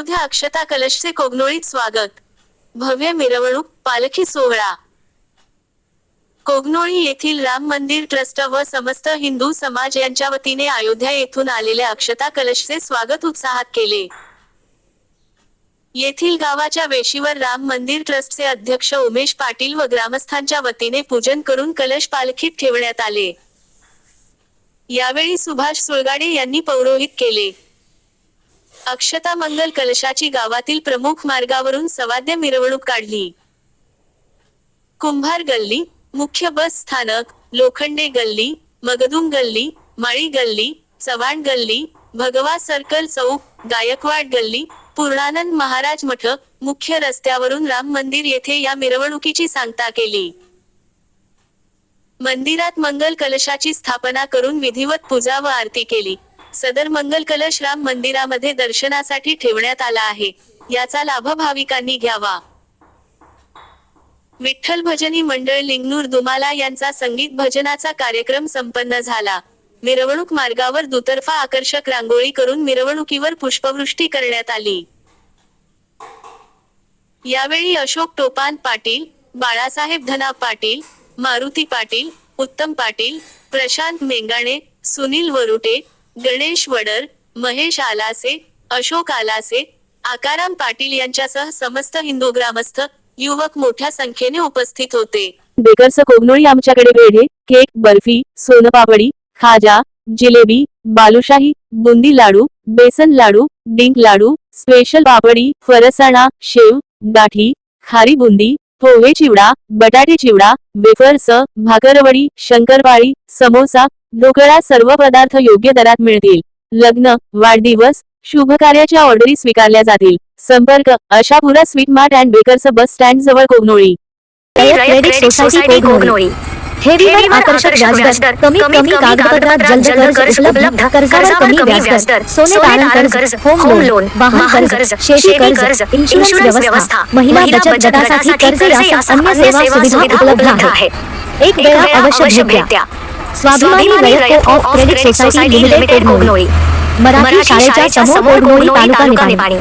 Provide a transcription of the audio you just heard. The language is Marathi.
अयोध्या अक्षता कलशचे कोगनोळीत स्वागत. भव्य मिरवणूक पालखी सोहळा. कोगनोळी येथील राम मंदिर ट्रस्ट व समस्त हिंदू समाज यांच्या वतीने अयोध्या येथून आलेल्या अक्षता कलशचे स्वागत उत्साहात केले. येथील गावाच्या वेशीवर राम मंदिर ट्रस्टचे अध्यक्ष उमेश पाटील व ग्रामस्थांच्या वतीने पूजन करून कलश पालखीत ठेवण्यात आले. यावेळी सुभाष सुळगाडे यांनी पौरोहित केले. अक्षता मंगल कलशाची गावातील प्रमुख मार्गावरून सवाद्य मिरवणूक काढली. कुंभार गल्ली मुख्य बस स्थानक लोखंडे गल्ली मगदुम गल्ली माळी गल्ली चव्हाण गल्ली भगवा सर्कल चौक गायकवाड गल्ली पूर्णानंद महाराज मठ मुख्य रस्त्यावरून राम मंदिर येथे या मिरवणुकीची सांगता केली. मंदिरात मंगल कलशाची स्थापना करून विधिवत पूजा व आरती केली. सदर मंगल कलश राम मंदिरामध्ये दर्शनासाठी ठेवण्यात आला आहे. याचा लाभ भाविकांनी घ्यावा. विठ्ठल भजनी मंडळ लिंगनूर दुमाला यांचा संगीत भजनाचा कार्यक्रम संपन्न झाला. मिरवणूक मार्गावर दुतर्फा आकर्षक रांगोळी करून मिरवणुकीवर पुष्पवृष्टी करण्यात आली. यावेळी अशोक टोपान पाटील बाळासाहेब धना पाटील मारुती पाटील उत्तम पाटील प्रशांत मेंगाणे सुनील वरुटे गणेश वडर महेश आलासे अशोक आलासे आकाराम पाटील यांच्यासह समस्त हिंदू ग्रामस्थ युवक मोठ्या संख्येने उपस्थित होते. बेकर्स कोगनोळी आमच्याकडे पेढे केक बर्फी सोनपापडी खाजा जिलेबी बालुशाही बुंदी लाडू बेसन लाडू डिंक लाडू स्पेशल पापडी फरसाणा शेव गाठी खारी बुंदी पोहे चिवडा बटाटे चिवडा वेफर्स भाकरवडी शंकरपाळी समोसा ढोकळा सर्व पदार्थ योग्य दरात मिळतील. लग्न वाढदिवस शुभ कार्याच्या ऑर्डरी स्वीकारल्या जातील. संपर्क Ashapura sweet mart and bakers bus stand जवळ कोगनोळी. रयत क्रेडिट सोसायटी कोगनोळी. ठेवीवर आकर्षक व्याजदर कमीत कमी कागदपत्रात जलद कर्ज उपलब्ध कर्जावर कमी व्याजदर सोने तारण कर्ज होम लोन वाहन कर्ज शेती कर्ज इन्शुरन्स व्यवस्था महिला बचत गटासाठी कर्ज यासह अन्य सेवा सुविधा उपलब्ध आहेत एक वेळा अवश्य भेट द्या. Swabhimani Rayat co-op credit society limited Kognoli Marathi शाळेच्या समोर कोगनोळी तालुका निपाणी